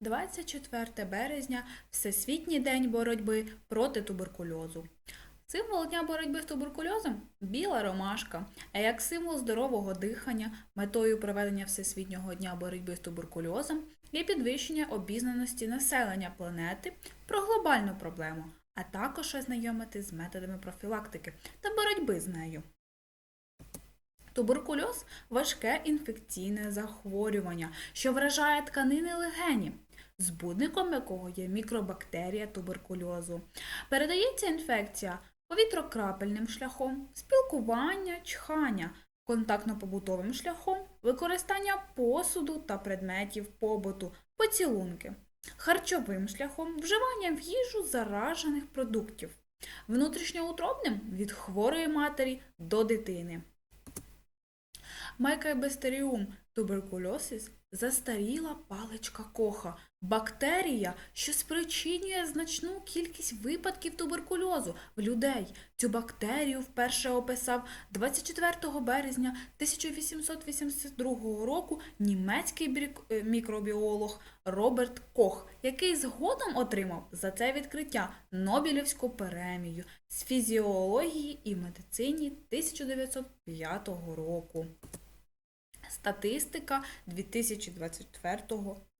24 березня Всесвітній день боротьби проти туберкульозу. Символ дня боротьби з туберкульозом біла ромашка, а як символ здорового дихання, метою проведення Всесвітнього дня боротьби з туберкульозом є підвищення обізнаності населення планети про глобальну проблему, а також ознайомити з методами профілактики та боротьби з нею. Туберкульоз важке інфекційне захворювання, що вражає тканини легені, збудником якого є мікробактерія туберкульозу. Передається інфекція повітрокрапельним шляхом, спілкування, чхання, контактно-побутовим шляхом, використання посуду та предметів побуту, поцілунки, харчовим шляхом, вживання в їжу заражених продуктів, внутрішньоутробним від хворої матері до дитини. Майкобестеріум туберкульозис застаріла паличка коха, бактерія, що спричинює значну кількість випадків туберкульозу в людей. Цю бактерію вперше описав 24 березня 1882 року німецький е, мікробіолог Роберт Кох, який згодом отримав за це відкриття Нобелівську премію з фізіології і медицині 1905 року. Статистика 2024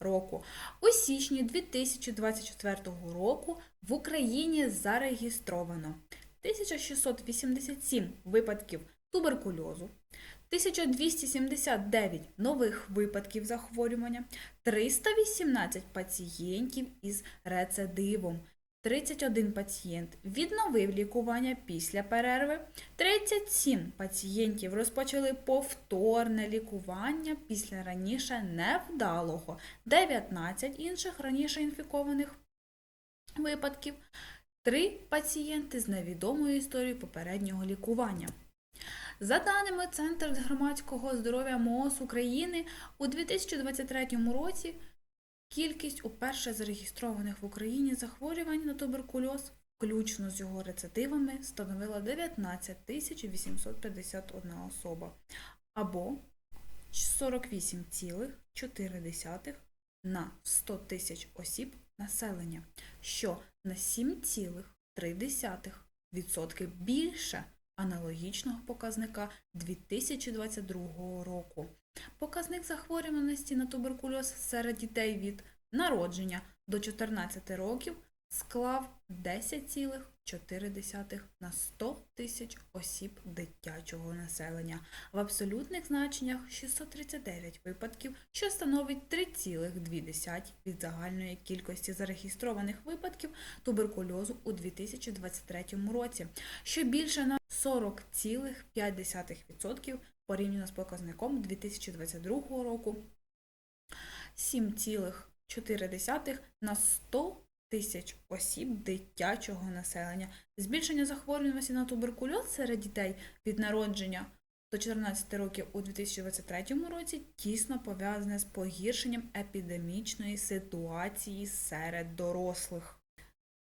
року. У січні 2024 року в Україні зареєстровано 1687 випадків туберкульозу, 1279 нових випадків захворювання, 318 пацієнтів із рецидивом, 31 пацієнт відновив лікування після перерви, 37 пацієнтів розпочали повторне лікування після раніше невдалого, 19 інших раніше інфікованих випадків, 3 пацієнти з невідомою історією попереднього лікування. За даними Центру громадського здоров'я МОЗ України, у 2023 році Кількість уперше зареєстрованих в Україні захворювань на туберкульоз, включно з його рецидивами, становила 19 851 особа, або 48,4 на 100 тисяч осіб населення, що на 7,3% більше аналогічного показника 2022 року. Показник захворюваності на туберкульоз серед дітей від народження до 14 років склав 10,4 на 100 тисяч осіб дитячого населення. В абсолютних значеннях 639 випадків, що становить 3,2 від загальної кількості зареєстрованих випадків туберкульозу у 2023 році, що більше на 40,5% порівняно з показником 2022 року 7,4 на 100 тисяч осіб дитячого населення. Збільшення захворюваності на туберкульоз серед дітей від народження до 14 років у 2023 році тісно пов'язане з погіршенням епідемічної ситуації серед дорослих.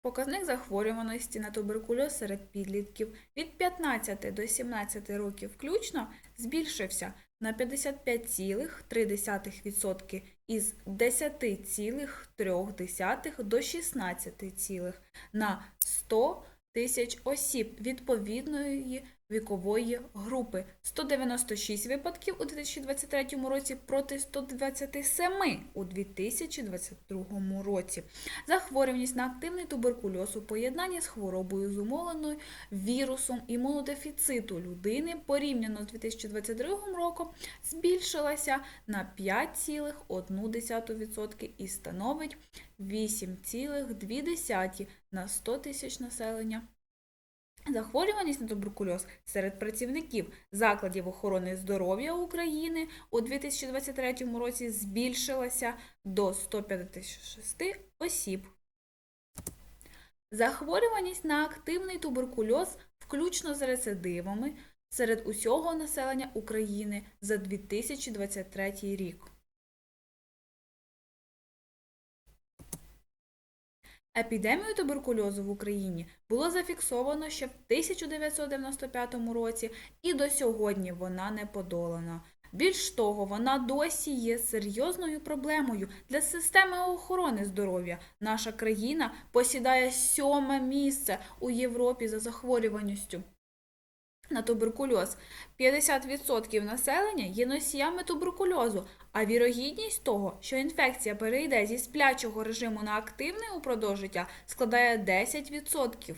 Показник захворюваності на туберкульоз серед підлітків від 15 до 17 років включно збільшився на 55,3% із 10,3 до 16, на 100 тисяч осіб відповідної вікової групи. 196 випадків у 2023 році проти 127 у 2022 році. Захворюваність на активний туберкульоз у поєднанні з хворобою зумовленою вірусом імунодефіциту людини порівняно з 2022 роком збільшилася на 5,1% і становить 8,2 на 100 тисяч населення. Захворюваність на туберкульоз серед працівників закладів охорони здоров'я України у 2023 році збільшилася до 156 осіб. Захворюваність на активний туберкульоз, включно з рецидивами, серед усього населення України за 2023 рік. Епідемію туберкульозу в Україні було зафіксовано ще в 1995 році і до сьогодні вона не подолана. Більш того, вона досі є серйозною проблемою для системи охорони здоров'я. Наша країна посідає сьоме місце у Європі за захворюваністю на туберкульоз. 50% населення є носіями туберкульозу, а вірогідність того, що інфекція перейде зі сплячого режиму на активний упродовж життя, складає 10%.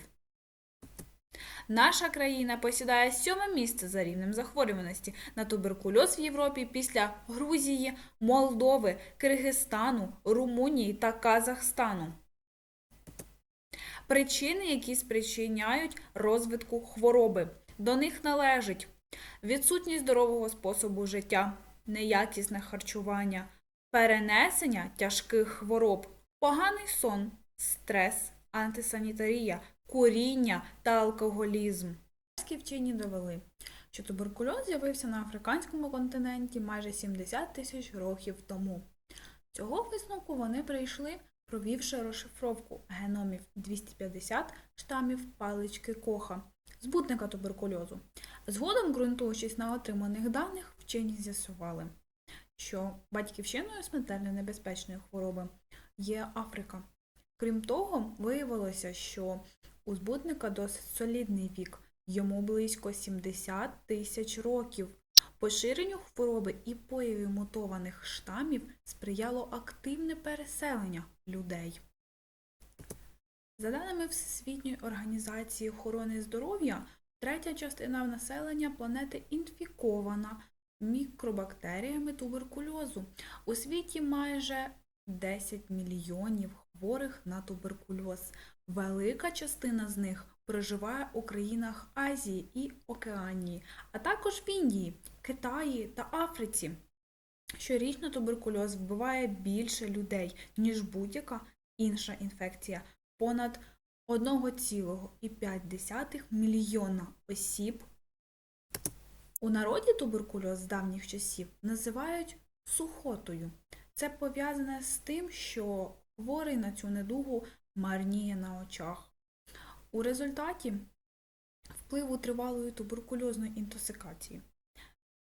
Наша країна посідає сьоме місце за рівнем захворюваності на туберкульоз в Європі після Грузії, Молдови, Киргизстану, Румунії та Казахстану. Причини, які спричиняють розвитку хвороби. До них належить відсутність здорового способу життя, неякісне харчування, перенесення тяжких хвороб, поганий сон, стрес, антисанітарія, куріння та алкоголізм. Вчені довели, що туберкульоз з'явився на африканському континенті майже 70 тисяч років тому. Цього висновку вони прийшли, провівши розшифровку геномів 250 штамів палички Коха, збутника туберкульозу. Згодом, ґрунтуючись на отриманих даних, вчені з'ясували, що батьківщиною смертельно небезпечної хвороби є Африка. Крім того, виявилося, що у збутника досить солідний вік, йому близько 70 тисяч років. Поширенню хвороби і появі мутованих штамів сприяло активне переселення людей. За даними Всесвітньої організації охорони здоров'я, третя частина населення планети інфікована мікробактеріями туберкульозу. У світі майже 10 мільйонів хворих на туберкульоз. Велика частина з них проживає у країнах Азії і Океанії, а також в Індії, Китаї та Африці. Щорічно туберкульоз вбиває більше людей, ніж будь-яка інша інфекція. Понад 1,5 мільйона осіб. У народі туберкульоз з давніх часів називають сухотою. Це пов'язане з тим, що хворий на цю недугу марніє на очах. У результаті впливу тривалої туберкульозної інтоксикації.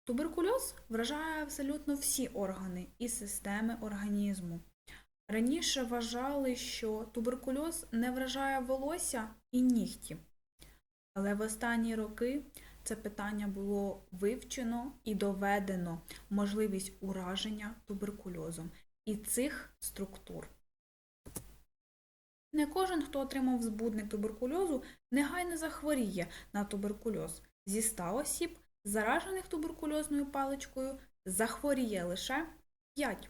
Туберкульоз вражає абсолютно всі органи і системи організму. Раніше вважали, що туберкульоз не вражає волосся і нігті. Але в останні роки це питання було вивчено і доведено можливість ураження туберкульозом і цих структур. Не кожен, хто отримав збудник туберкульозу, негайно захворіє на туберкульоз. Зі 100 осіб, заражених туберкульозною паличкою, захворіє лише 5.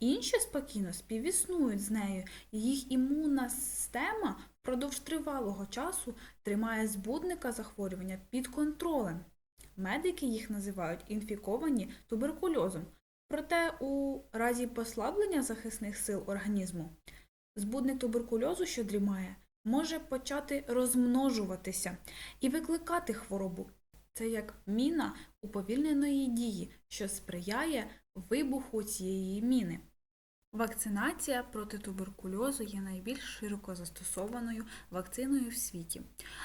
Інші спокійно співіснують з нею, і їх імунна система впродовж тривалого часу тримає збудника захворювання під контролем. Медики їх називають інфіковані туберкульозом. Проте у разі послаблення захисних сил організму збудник туберкульозу, що дрімає, може почати розмножуватися і викликати хворобу. Це як міна уповільненої дії, що сприяє вибуху цієї міни. Вакцинація проти туберкульозу є найбільш широко застосованою вакциною в світі.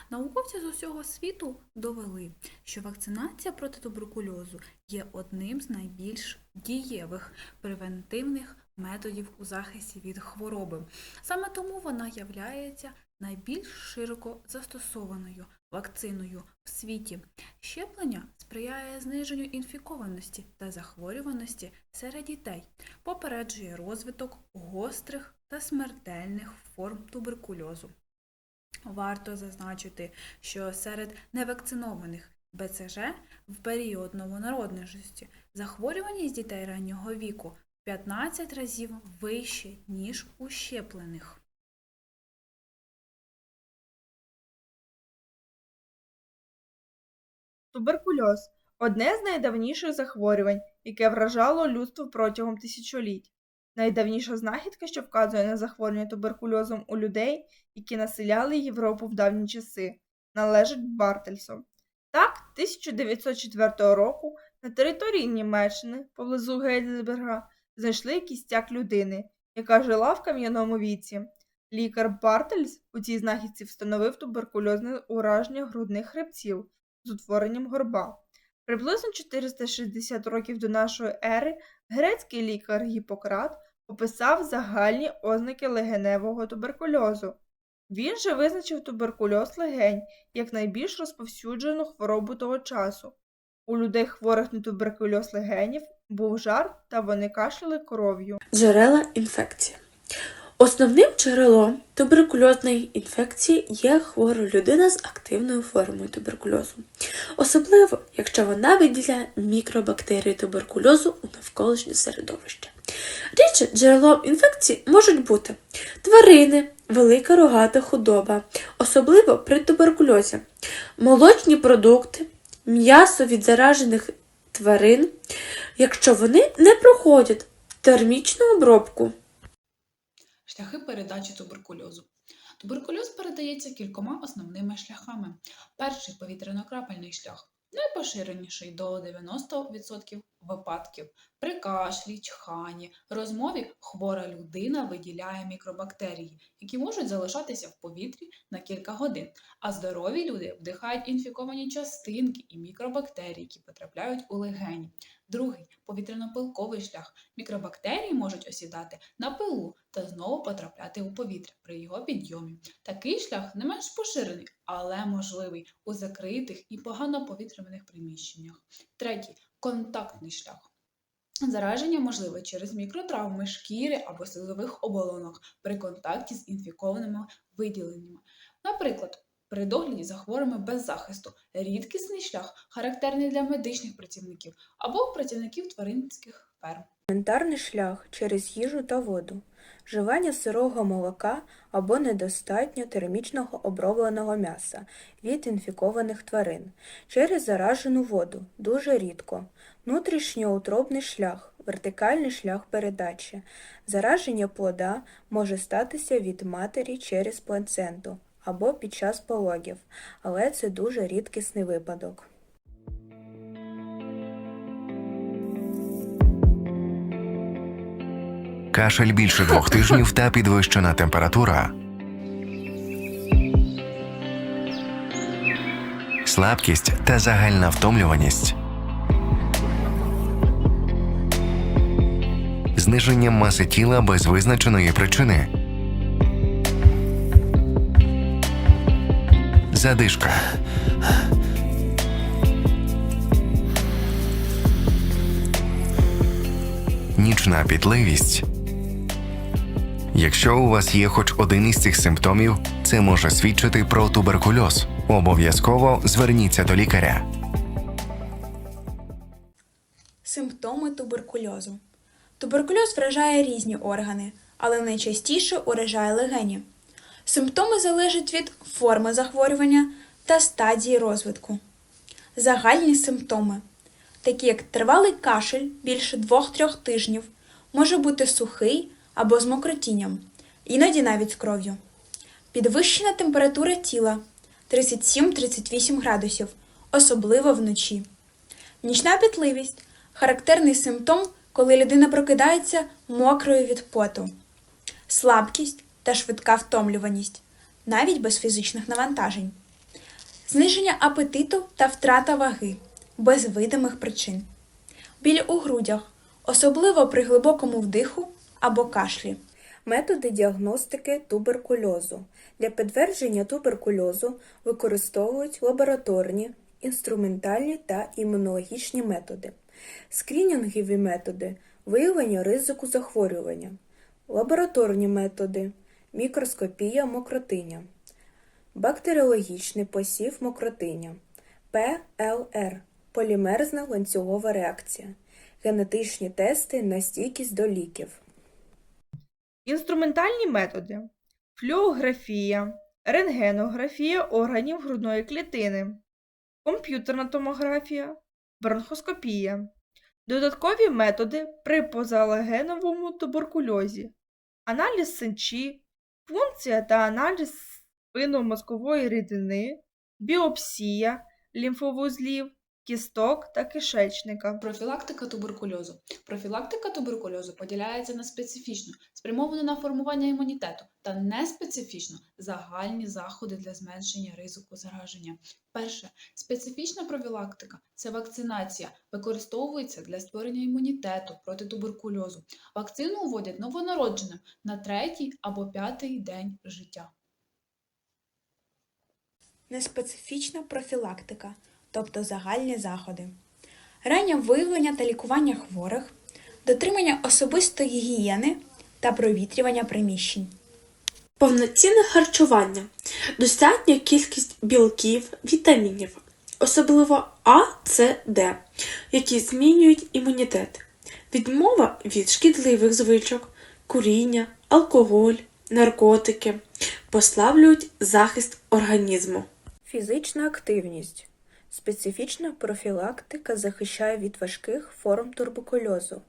Науковці з усього світу довели, що вакцинація проти туберкульозу є одним з найбільш дієвих превентивних методів у захисті від хвороби. Саме тому вона являється найбільш широко застосованою вакциною в світі. Щеплення сприяє зниженню інфікованості та захворюваності серед дітей, попереджує розвиток гострих та смертельних форм туберкульозу. Варто зазначити, що серед невакцинованих БЦЖ в період новонародженості захворюваність дітей раннього віку в 15 разів вище, ніж у щеплених. Туберкульоз одне з найдавніших захворювань, яке вражало людство протягом тисячоліть. Найдавніша знахідка, що вказує на захворювання туберкульозом у людей, які населяли Європу в давні часи, належить Бартельсу. Так, 1904 року на території Німеччини поблизу Гейдельберга знайшли кістяк людини, яка жила в кам'яному віці. Лікар Бартельс у цій знахідці встановив туберкульозне ураження грудних хребців з утворенням горба. Приблизно 460 років до нашої ери грецький лікар Гіппократ описав загальні ознаки легеневого туберкульозу. Він же визначив туберкульоз легень як найбільш розповсюджену хворобу того часу. У людей, хворих на туберкульоз легенів, був жар та вони кашляли кров'ю. Джерела інфекції. Основним джерелом туберкульозної інфекції є хвора людина з активною формою туберкульозу, особливо якщо вона виділяє мікробактерії туберкульозу у навколишнє середовище. Рідше джерелом інфекції можуть бути тварини, велика рогата худоба, особливо при туберкульозі, молочні продукти, м'ясо від заражених тварин, якщо вони не проходять термічну обробку. Шляхи передачі туберкульозу. Туберкульоз передається кількома основними шляхами. Перший повітряно-крапельний шлях, найпоширеніший до 90% випадків. При кашлі, чханні, розмові хвора людина виділяє мікробактерії, які можуть залишатися в повітрі на кілька годин, а здорові люди вдихають інфіковані частинки і мікробактерії, які потрапляють у легені. Другий повітряно-пилковий шлях. Мікробактерії можуть осідати на пилу та знову потрапляти у повітря при його підйомі. Такий шлях не менш поширений, але можливий у закритих і погано повітряних приміщеннях. Третій контактний шлях. Зараження можливе через мікротравми шкіри або слизових оболонок при контакті з інфікованими виділеннями. Наприклад, при догляді за хворими без захисту, рідкісний шлях, характерний для медичних працівників або працівників тваринських ферм. Елементарний шлях через їжу та воду, вживання сирого молока або недостатньо термічного обробленого м'яса від інфікованих тварин, через заражену воду дуже рідко, внутрішньоутробний шлях, вертикальний шлях передачі. Зараження плода може статися від матері через плаценту або під час пологів, але це дуже рідкісний випадок. кашель більше двох тижнів та підвищена температура. Слабкість та загальна втомлюваність. Зниження маси тіла без визначеної причини. Задишка. Нічна пітливість. Якщо у вас є хоч один із цих симптомів, це може свідчити про туберкульоз. Обов'язково зверніться до лікаря. Симптоми туберкульозу. Туберкульоз вражає різні органи, але найчастіше уражає легені. Симптоми залежать від форми захворювання та стадії розвитку. Загальні симптоми, такі як тривалий кашель більше 2-3 тижнів, може бути сухий або з мокротінням, іноді навіть з кров'ю. Підвищена температура тіла 37-38 градусів, особливо вночі. Нічна пітливість характерний симптом, коли людина прокидається мокрою від поту, слабкість та швидка втомлюваність, навіть без фізичних навантажень, зниження апетиту та втрата ваги без видимих причин, біль у грудях, особливо при глибокому вдиху або кашлі. Методи діагностики туберкульозу. Для підтвердження туберкульозу використовують лабораторні, інструментальні та імунологічні методи, скринінгові методи виявлення ризику захворювання, лабораторні методи мікроскопія мокротиння, бактеріологічний посів мокротиння, ПЛР полімерзна ланцюгова реакція, генетичні тести на стійкість до ліків. Інструментальні методи: флюорографія, рентгенографія органів грудної клітини, комп'ютерна томографія, бронхоскопія. Додаткові методи при позалегеновому туберкульозі, аналіз синчі, функція та аналіз спинномозкової рідини, біопсія лімфовузлів, кісток та кишечника. Профілактика туберкульозу. Профілактика туберкульозу поділяється на специфічну, спрямовану на формування імунітету, та неспецифічну загальні заходи для зменшення ризику зараження. Перше, специфічна профілактика це вакцинація, використовується для створення імунітету проти туберкульозу. Вакцину вводять новонародженим на третій або п'ятий день життя. Неспецифічна профілактика, тобто загальні заходи. Раннє виявлення та лікування хворих, дотримання особистої гігієни та провітрювання приміщень. Повноцінне харчування, достатня кількість білків, вітамінів, особливо А, С, Д, які змінюють імунітет, відмова від шкідливих звичок, куріння, алкоголь, наркотики, послаблюють захист організму. Фізична активність. Специфічна профілактика захищає від важких форм туберкульозу,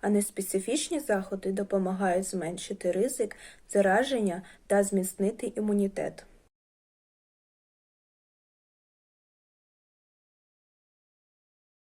а неспецифічні заходи допомагають зменшити ризик зараження та зміцнити імунітет.